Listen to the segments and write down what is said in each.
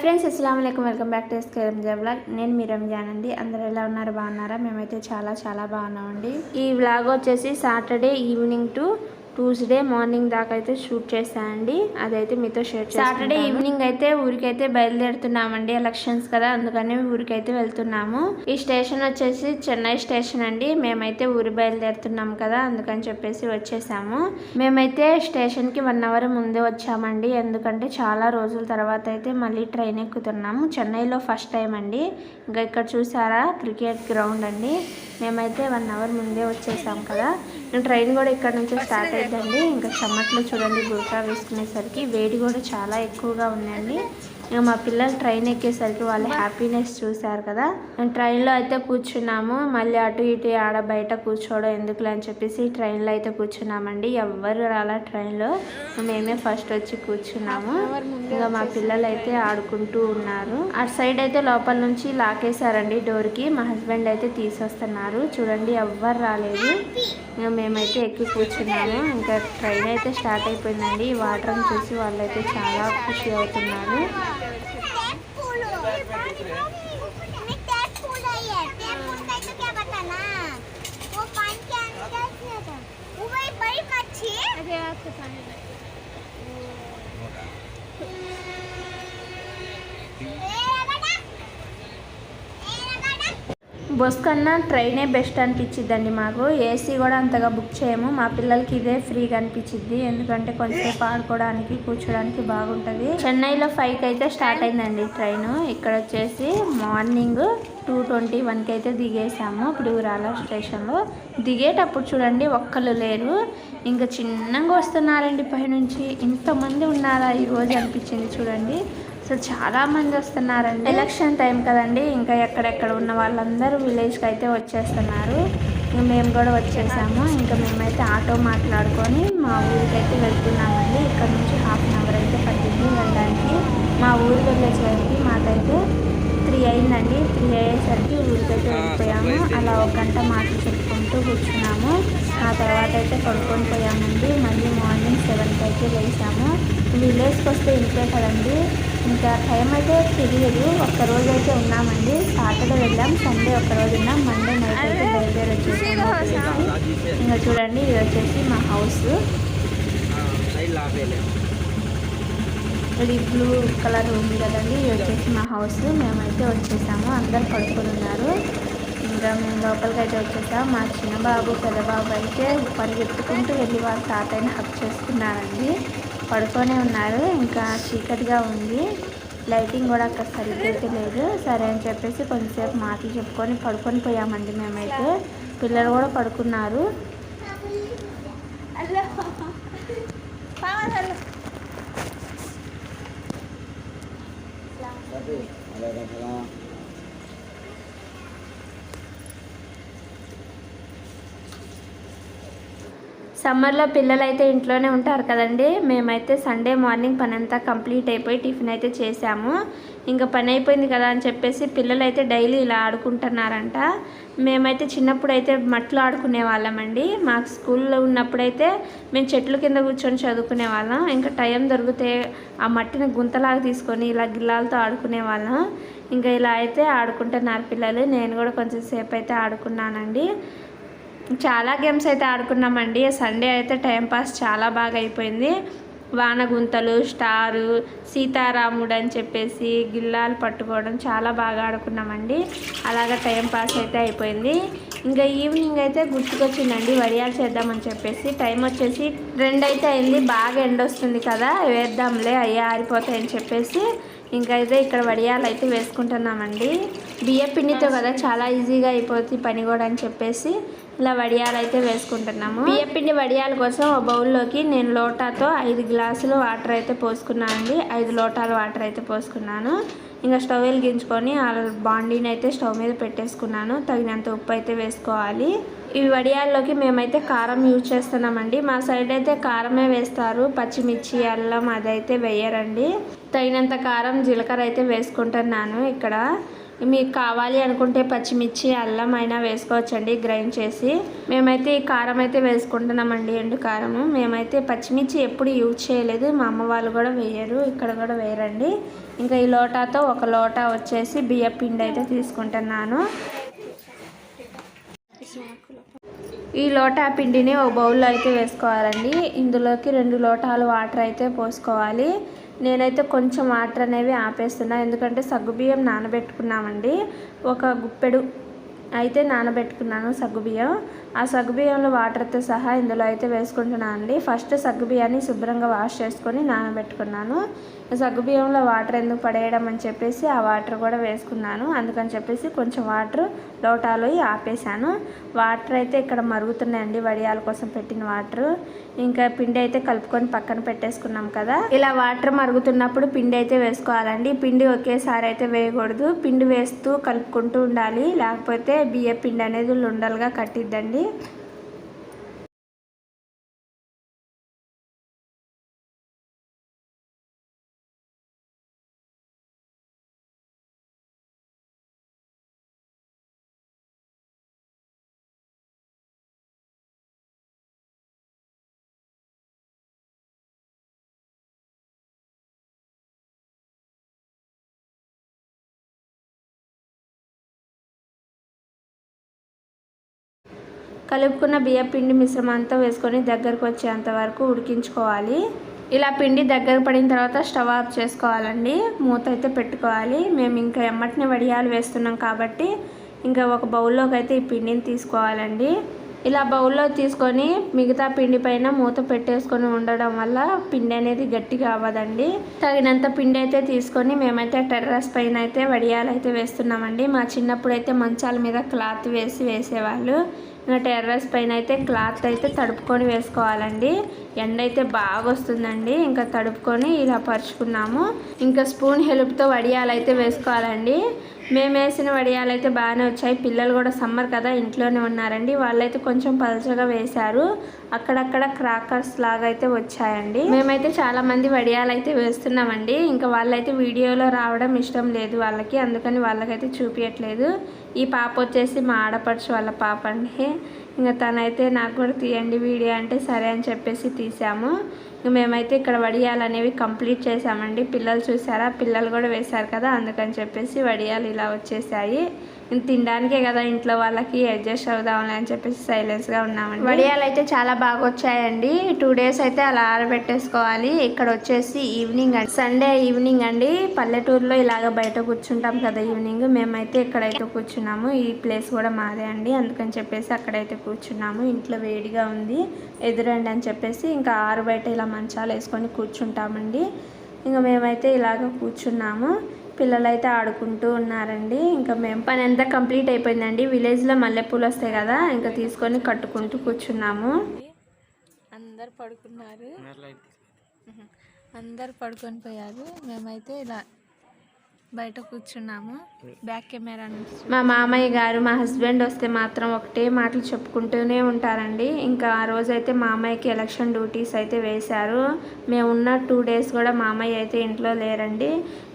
Friends అస్సలం welcome back to SK Ramzan blog నేను మీ రంజాన్ అండి అందరు ఎలా ఉన్నారు? బాగున్నారా? మేమైతే చాలా చాలా బాగున్నామండి. ఈ వ్లాగ్ వచ్చేసి Saturday evening to Tuesday morning దాకా అయితే షూట్ చేశానండి అదైతే మీతో షేర్ సాటర్డే ఈవినింగ్ అయితే ఊరికైతే బయలుదేరుతున్నామండి ఎలక్షన్స్ కదా అందుకని ఊరికైతే వెళ్తున్నాము. ఈ స్టేషన్ వచ్చేసి చెన్నై స్టేషన్ అండి. మేమైతే ఊరి బయలుదేరుతున్నాం కదా అందుకని చెప్పేసి వచ్చేసాము. మేమైతే స్టేషన్కి వన్ అవర్ ముందే వచ్చామండి. ఎందుకంటే చాలా రోజుల తర్వాత అయితే మళ్ళీ ట్రైన్ ఎక్కుతున్నాము. చెన్నైలో ఫస్ట్ టైం అండి. ఇంకా ఇక్కడ చూసారా క్రికెట్ గ్రౌండ్ అండి. మేమైతే వన్ అవర్ ముందే వచ్చేసాం కదా. ట్రైన్ కూడా ఇక్కడ నుంచి స్టార్ట్ అయిందండి ఇంకా చమ్మట్లో చూడండి గుర్కా వేసుకునేసరికి వేడి కూడా చాలా ఎక్కువగా ఉందండి. మా పిల్లలు ట్రైన్ ఎక్కేసరికి వాళ్ళ హ్యాపీనెస్ చూశారు కదా. మేము ట్రైన్లో అయితే కూర్చున్నాము. మళ్ళీ అటు ఇటు ఆడ బయట కూర్చోవడం ఎందుకులే అని చెప్పేసి ట్రైన్లో అయితే కూర్చున్నామండి. ఎవ్వరు రాలా ట్రైన్లో. మేమే ఫస్ట్ వచ్చి కూర్చున్నాము. ఇంకా మా పిల్లలు అయితే ఆడుకుంటూ ఉన్నారు. అటు సైడ్ అయితే లోపల నుంచి లాకేశారండి డోర్కి. మా హస్బెండ్ అయితే తీసొస్తున్నారు. చూడండి ఎవ్వరు రాలేదు. ఇంకా మేమైతే ఎక్కి కూర్చున్నాము. ఇంకా ట్రైన్ అయితే స్టార్ట్ అయిపోయిందండి. ఈ వాటర్ని చూసి వాళ్ళైతే చాలా ఖుషి అవుతున్నారు. Okay, that's the sign of it. Bus కన్నా ట్రైనే బెస్ట్ అనిపించిద్దండి మాకు. ఏసీ కూడా అంతగా బుక్ చేయము. మా పిల్లలకి ఇదే ఫ్రీగా అనిపించింది ఎందుకంటే కొంచెంసేపు ఆడుకోవడానికి కూర్చోడానికి బాగుంటుంది. చెన్నైలో ఫైవ్కి అయితే స్టార్ట్ అయిందండి ట్రైన్. ఇక్కడ వచ్చేసి మార్నింగ్ టూ ట్వంటీ వన్కి అయితే దిగేసాము ఇప్పుడు ఊరాల స్టేషన్లో. దిగేటప్పుడు చూడండి ఒక్కళ్ళు లేరు. ఇంకా చిన్నగా వస్తున్నారండి పైనుంచి. ఇంతమంది ఉన్నారా? ఈరోజు అనిపించింది చూడండి. అసలు చాలా మంది వస్తున్నారండి. ఎలక్షన్ టైం కదండి. ఇంకా ఎక్కడెక్కడ ఉన్న వాళ్ళందరూ విలేజ్కి అయితే వచ్చేస్తున్నారు. ఇంకా మేము కూడా వచ్చేసాము. ఇంకా మేమైతే ఆటో మాట్లాడుకొని మా ఊరికి అయితే వెళ్తున్నామండి. ఇక్కడ నుంచి హాఫ్ అన్ అవర్ అయితే పట్టింది వెళ్ళడానికి. మా ఊరికి వెళ్ళేసరికి మాకైతే త్రీ అయిందండి. త్రీ అయ్యేసరికి ఊరికైతే వెళ్ళిపోయాము. అలా ఒక గంట మాటలు చెప్పుకుంటూ కూర్చున్నాము. ఆ తర్వాత అయితే పడుకొని పోయామండి. మళ్ళీ మార్నింగ్ సెవెన్కి అయితే లేసాము విలేజ్కి వస్తే ఇంతే కదండి. ఇంకా టైం అయితే తెలియదు ఒక్కరోజు అయితే ఉన్నామండి. సాటర్డే వెళ్ళాం. సండే ఒక్కరోజు ఉన్నాం మండే నైట్ అయితే బయలుదేరి వచ్చేసాము ఇంకా చూడండి ఇది వచ్చేసి మా హౌస్ ఇది బ్లూ కలర్ ఉంది కదండి. ఇది వచ్చేసి మా హౌస్ మేమైతే వచ్చేసాము. అందరు పడుకొని ఉన్నారు. ఇంకా మేము లోపలికి అయితే వచ్చేసాం. మా చిన్న బాబు పెద్ద బాబు అయితే పరిగెత్తుకుంటూ వెళ్ళి వాళ్ళ తాతయ్యని హక్ చేసుకున్నారండి. పడుకొనే ఉన్నారు. ఇంకా చీకటిగా ఉంది. లైటింగ్ కూడా అక్కడ సరిగ్గా లేదు సరే అని చెప్పేసి కొంచెంసేపు మాటలు చెప్పుకొని పడుకొని పోయామండి మేమైతే. పిల్లలు కూడా పడుకున్నారు. సమ్మర్లో పిల్లలు అయితే ఇంట్లోనే ఉంటారు కదండి. మేమైతే సండే మార్నింగ్ పని అంతా కంప్లీట్ అయిపోయి టిఫిన్ అయితే చేసాము. ఇంకా పని అయిపోయింది కదా అని చెప్పేసి పిల్లలు అయితే డైలీ ఇలా ఆడుకుంటున్నారంట. మేమైతే చిన్నప్పుడు అయితే మట్లు ఆడుకునే వాళ్ళమండి మాకు స్కూల్లో ఉన్నప్పుడైతే మేము చెట్ల కింద కూర్చొని చదువుకునే వాళ్ళం. ఇంకా టైం దొరికితే ఆ మట్టిని గుంతలాగా తీసుకొని ఇలా గిల్లాలతో ఆడుకునే వాళ్ళం. ఇంకా ఇలా అయితే ఆడుకుంటున్నారు పిల్లలు. నేను కూడా కొంచెం సేపు అయితే ఆడుకున్నానండి. చాలా గేమ్స్ అయితే ఆడుకున్నామండి. సండే అయితే టైంపాస్ చాలా బాగా అయిపోయింది. వానగుంతలు స్టారు సీతారాముడు అని చెప్పేసి గిల్లాలు పట్టుకోవడం చాలా బాగా ఆడుకున్నామండి. అలాగ టైంపాస్ అయితే అయిపోయింది. ఇంకా ఈవినింగ్ అయితే గుర్తుకొచ్చిందండి వడియాలు చేద్దామని చెప్పేసి. టైం వచ్చేసి రెండు అయితే అయింది బాగా ఎండ వస్తుంది కదా వేద్దాంలే అయ్యా ఆరిపోతాయని చెప్పేసి. ఇంకా అయితే ఇక్కడ వడియాలు అయితే వేసుకుంటున్నామండి. బియ్య పిండితో కదా చాలా ఈజీగా అయిపోతుంది పని కూడా అని చెప్పేసి. ఇలా వడియాలు అయితే వేసుకుంటున్నాము. బియ్య పిండి వడియాల కోసం ఒక బౌల్లోకి నేను లోటాతో ఐదు గ్లాసులు వాటర్ అయితే పోసుకున్నానండి. ఐదు లోటాలు వాటర్ అయితే పోసుకున్నాను. ఇంకా స్టవ్ వెలిగించుకొని ఆ బాండీని అయితే స్టవ్ మీద పెట్టేసుకున్నాను. తగినంత ఉప్పు అయితే వేసుకోవాలి. ఈ వడియాల్లోకి మేమైతే కారం యూజ్ చేస్తున్నామండి. మా సైడ్ అయితే కారమే వేస్తారు. పచ్చిమిర్చి అల్లం అదైతే వేయరండి. తగినంత కారం జీలకర్ర అయితే వేసుకుంటున్నాను ఇక్కడ. మీకు కావాలి అనుకుంటే పచ్చిమిర్చి అల్లం అయినా వేసుకోవచ్చండి గ్రైండ్ చేసి. మేమైతే ఈ కారం అయితే వేసుకుంటున్నామండి ఎండు కారము. మేమైతే పచ్చిమిర్చి ఎప్పుడు యూజ్ చేయలేదు మా అమ్మ వాళ్ళు కూడా వేయరు ఇక్కడ కూడా వేయరండి. ఇంకా ఈ లోటాతో ఒక లోటా వచ్చేసి బియ్య పిండి అయితే తీసుకుంటున్నాను. ఈ లోటా పిండిని ఒక బౌల్లో అయితే వేసుకోవాలండి. ఇందులోకి రెండు లోటాలు వాటర్ అయితే పోసుకోవాలి. నేనైతే కొంచెం వాటర్ అనేవి ఆపేస్తున్నా. ఎందుకంటే సగ్గుబియ్యం నానబెట్టుకున్నామండి. ఒక గుప్పెడు అయితే నానబెట్టుకున్నాను సగ్గుబియ్యం ఆ సగ్గుబియ్యంలో వాటర్తో సహా ఇందులో అయితే వేసుకుంటున్నాను అండి. ఫస్ట్ సగ్గుబియ్యాన్ని శుభ్రంగా వాష్ చేసుకొని నానబెట్టుకున్నాను. సగ్గుబియ్యంలో వాటర్ ఎందుకు పడేయడం అని చెప్పేసి ఆ వాటర్ కూడా వేసుకున్నాను. అందుకని చెప్పేసి కొంచెం వాటర్ లోటాలో ఆపేసాను వాటర్ అయితే ఇక్కడ మరుగుతున్నాయండి వడియాల కోసం పెట్టిన వాటర్. ఇంకా పిండి అయితే కలుపుకొని పక్కన పెట్టేసుకున్నాం కదా. ఇలా వాటర్ మరుగుతున్నప్పుడు పిండి అయితే వేసుకోవాలండి. పిండి ఒకేసారి అయితే వేయకూడదు. పిండి వేస్తూ కలుపుకుంటూ ఉండాలి. లేకపోతే బియ్య పిండి అనేది లుండలుగా కట్టిద్దండి. కలుపుకున్న బియ్య పిండి మిశ్రమంతా వేసుకొని దగ్గరకు వచ్చేంత వరకు ఉడికించుకోవాలి. ఇలా పిండి దగ్గర పడిన తర్వాత స్టవ్ ఆఫ్ చేసుకోవాలండి. మూత అయితే పెట్టుకోవాలి. మేము ఇంకా ఎమ్మటిని వడియాలు వేస్తున్నాం కాబట్టి ఇంకా ఒక బౌల్లోకి అయితే ఈ పిండిని తీసుకోవాలండి. ఇలా బౌల్లో తీసుకొని మిగతా పిండి పైన మూత పెట్టేసుకొని ఉండడం వల్ల పిండి అనేది గట్టిగా అవ్వదండి. తగినంత పిండి అయితే తీసుకొని మేమైతే టెర్రస్ పైన అయితే వడియాలు అయితే వేస్తున్నామండి. మా చిన్నప్పుడు అయితే మంచాల మీద క్లాత్ వేసి వేసేవాళ్ళు. టెర్రస్ పైన అయితే క్లాత్ అయితే తడుపుకొని వేసుకోవాలండి. ఎండ అయితే బాగా వస్తుందండి. ఇంకా తడుపుకొని ఇలా పరుచుకున్నాము. ఇంకా స్పూన్ హెల్ప్తో వడియాలు అయితే వేసుకోవాలండి. మేము వేసిన వడియాలు అయితే బాగానే వచ్చాయి. పిల్లలు కూడా సమ్మర్ కదా ఇంట్లోనే ఉన్నారండి. వాళ్ళైతే కొంచెం పలచగా వేశారు. అక్కడక్కడ క్రాకర్స్ లాగా అయితే వచ్చాయండి. మేమైతే చాలా మంది వడియాలు అయితే వేస్తున్నామండి. ఇంకా వాళ్ళైతే వీడియోలో రావడం ఇష్టం లేదు వాళ్ళకి. అందుకని వాళ్ళకైతే చూపించట్లేదు ఈ పాప వచ్చేసి మా ఆడపడుచు వాళ్ళ పాప అండి. ఇంకా తనైతే నాకు కూడా తీయండి వీడియో అంటే సరే అని చెప్పేసి తీసాము. ఇంకా మేమైతే ఇక్కడ వడియాలు అనేవి కంప్లీట్ చేసామండి. పిల్లలు చూసారా? పిల్లలు కూడా వేశారు కదా అందుకని చెప్పేసి వడియాలు ఇలా వచ్చేసాయి. తినడానికే కదా ఇంట్లో వాళ్ళకి అడ్జస్ట్ అవుదామని అని చెప్పేసి సైలెన్స్గా ఉన్నామండి. వడియాలు అయితే చాలా బాగా వచ్చాయండి. టూ డేస్ అయితే అలా ఆరబెట్టేసుకోవాలి. ఇక్కడ వచ్చేసి ఈవినింగ్ అండి. సండే ఈవినింగ్ అండి. పల్లెటూరులో ఇలాగ బయట కూర్చుంటాం కదా ఈవినింగ్ మేమైతే ఇక్కడైతే కూర్చున్నాము. ఈ ప్లేస్ కూడా మాదే అండి. అందుకని చెప్పేసి అక్కడైతే కూర్చున్నాము. ఇంట్లో వేడిగా ఉంది. ఎదురండి అని చెప్పేసి ఇంకా ఆరు బయట ఇలా మంచాలు వేసుకొని కూర్చుంటామండి. ఇంకా మేమైతే ఇలాగ కూర్చున్నాము. పిల్లలైతే ఆడుకుంటూ ఉన్నారండి. ఇంకా మేము పని అంతా కంప్లీట్ అయిపోయిందండి. విలేజ్లో మల్లెపూలు వస్తాయి కదా ఇంకా తీసుకొని కట్టుకుంటూ కూర్చున్నాము. అందరు పడుకున్నారు. అందరు పడుకొని పోయారు. మేమైతే ఇలా బయట కూర్చున్నాము. బ్యాక్ కెమెరా మా మామయ్య గారు మా హస్బెండ్ వస్తే మాత్రం ఒకటే మాటలు చెప్పుకుంటూనే ఉంటారండి. ఇంకా ఆ రోజైతే మామయ్యకి ఎలక్షన్ డ్యూటీస్ అయితే వేశారు. మేము ఉన్న టూ డేస్ కూడా మామయ్య అయితే ఇంట్లో లేరండి.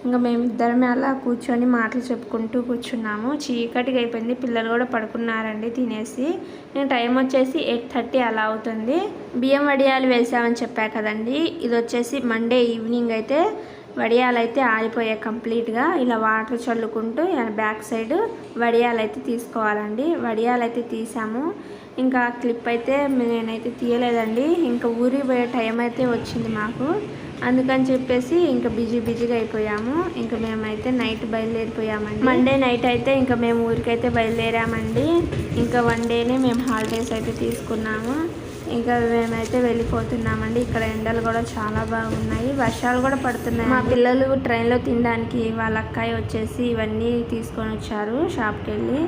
ఇంకా మేమిద్దరమే అలా కూర్చొని మాటలు చెప్పుకుంటూ కూర్చున్నాము. చీకటిగా అయిపోయింది. పిల్లలు కూడా పడుకున్నారండి తినేసి. ఇంకా టైం వచ్చేసి ఎయిట్ థర్టీ అలా అవుతుంది. బియ్యం వడియాలు వేసామని చెప్పా కదండి. ఇది వచ్చేసి మండే ఈవినింగ్ అయితే వడియాలు అయితే ఆరిపోయాయి కంప్లీట్గా. ఇలా వాటర్ చల్లుకుంటూ బ్యాక్ సైడ్ వడియాలు అయితే తీసుకోవాలండి. వడియాలు అయితే తీసాము. ఇంకా క్లిప్ అయితే నేనైతే తీయలేదండి. ఇంకా ఊరి పోయే టైం అయితే వచ్చింది మాకు. అందుకని చెప్పేసి ఇంకా బిజీ బిజీగా అయిపోయాము. ఇంకా మేమైతే నైట్ బయలుదేరిపోయామండి. మండే నైట్ అయితే ఇంకా మేము ఊరికైతే బయలుదేరామండి. ఇంకా వన్ డేనే మేము హాలిడేస్ అయితే తీసుకున్నాము. ఇంకా మేమైతే వెళ్ళిపోతున్నామండి. ఇక్కడ ఎండలు కూడా చాలా బాగున్నాయి. వర్షాలు కూడా పడుతున్నాయి. మా పిల్లలు ట్రైన్లో తినడానికి వాళ్ళ అక్కాయి వచ్చేసి ఇవన్నీ తీసుకొని వచ్చారు షాప్కి వెళ్ళి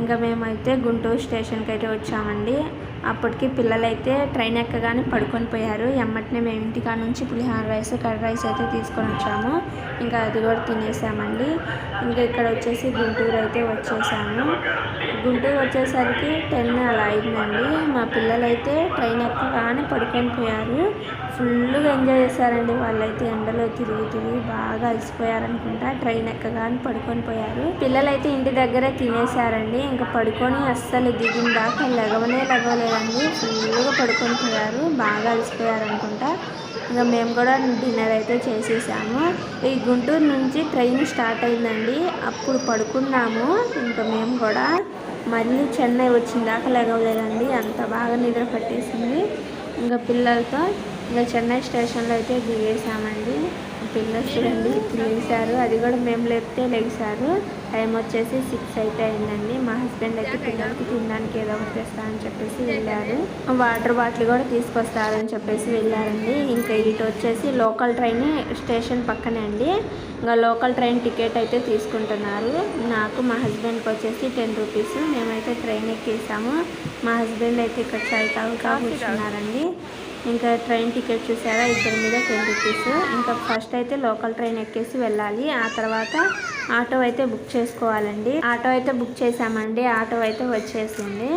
ఇంకా మేమైతే గుంటూరు స్టేషన్కి అయితే వచ్చామండి. అప్పటికి పిల్లలైతే ట్రైన్ ఎక్కగానే పడుకొని పోయారు. ఎమ్మటనే మేము ఇంటికాడ నుంచి పులిహార రైస్ కర్డ్ రైస్ అయితే తీసుకొని వచ్చాము. ఇంకా అది కూడా తినేసామండి. ఇంకా ఇక్కడ వచ్చేసి గుంటూరు అయితే వచ్చేసాము. గుంటూరు వచ్చేసరికి టెన్ అలా అయిందండి. మా పిల్లలైతే ట్రైన్ ఎక్కగానే పడుకొని పోయారు. ఫుల్గా ఎంజాయ్ చేశారండి. వాళ్ళైతే ఎండలో తిరిగి తిరిగి బాగా అలసిపోయారనుకుంటా ట్రైన్ ఎక్కగానే పడుకొని పోయారు. పిల్లలైతే ఇంటి దగ్గరే తినేసారండి. ఇంకా పడుకొని అస్సలు దిగిన దాకా లెగవనే లెగవలేదండి ఫుల్గా పడుకొని పోయారు. బాగా అలసిపోయారనుకుంటా. ఇంకా మేము కూడా డిన్నర్ అయితే చేసేసాము. ఈ గుంటూరు నుంచి ట్రైన్ స్టార్ట్ అయిందండి. అప్పుడు పడుకున్నాము. ఇంకా మేము కూడా మళ్ళీ చెన్నై వచ్చిన దాకా లెగవలేదండి. అంత బాగా నిద్ర పట్టేసింది. ఇంకా పిల్లలతో ఇంకా చెన్నై స్టేషన్లో అయితే దిగేసామండి. పిల్లలు చూడండి ఇప్పుడు లేచారు. అది కూడా మేము లేపితే లేచారు. టైం వచ్చేసి సిక్స్ అయితే అయిందండి. మా హస్బెండ్ అయితే పిల్లలకి తినడానికి ఏదో ఒకటి తెస్తా అని చెప్పేసి వెళ్ళారు. వాటర్ బాటిల్ కూడా తీసుకొస్తారని చెప్పేసి వెళ్ళారండి. ఇంకా ఇటు వచ్చేసి లోకల్ ట్రైన్ స్టేషన్ పక్కనే అండి. ఇంకా లోకల్ ట్రైన్ టికెట్ అయితే తీసుకుంటున్నారు. నాకు మా హస్బెండ్కి వచ్చేసి టెన్ రూపీస్. మేమైతే ట్రైన్ ఎక్కేసాము. మా హస్బెండ్ అయితే ఇక్కడ చాయ్ తాగుతా కూర్చున్నారండి. ఇంకా ట్రైన్ టికెట్ చూసారా? ఇద్దరి మీద టెన్ రూపీస్. ఇంకా ఫస్ట్ అయితే లోకల్ ట్రైన్ ఎక్కేసి వెళ్ళాలి. ఆ తర్వాత ఆటో అయితే బుక్ చేసుకోవాలండి. ఆటో అయితే బుక్ చేసామండి ఆటో అయితే వచ్చేసింది.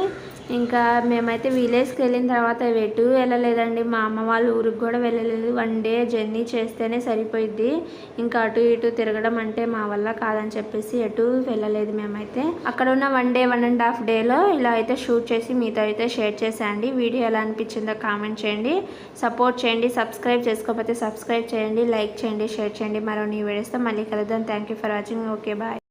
ఇంకా మేమైతే విలేజ్కి వెళ్ళిన తర్వాత ఎటు వెళ్ళలేదండి. మా అమ్మ వాళ్ళ ఊరికి కూడా వెళ్ళలేదు. వన్ డే జర్నీ చేస్తేనే సరిపోయిద్ది. ఇంకా అటు ఇటు తిరగడం అంటే మా వల్ల కాదని చెప్పేసి ఎటు వెళ్ళలేదు మేమైతే. అక్కడ ఉన్న one day one and half డేలో ఇలా అయితే షూట్ చేసి మీతో అయితే షేర్ చేసేయండి వీడియో ఎలా అనిపించిందో కామెంట్ చేయండి. సపోర్ట్ చేయండి. సబ్స్క్రైబ్ చేసుకోకపోతే సబ్స్క్రైబ్ చేయండి. లైక్ చేయండి. షేర్ చేయండి. మరో నీ వీడియోస్తో మళ్ళీ కలుద్దాం. Thank you for watching okay bye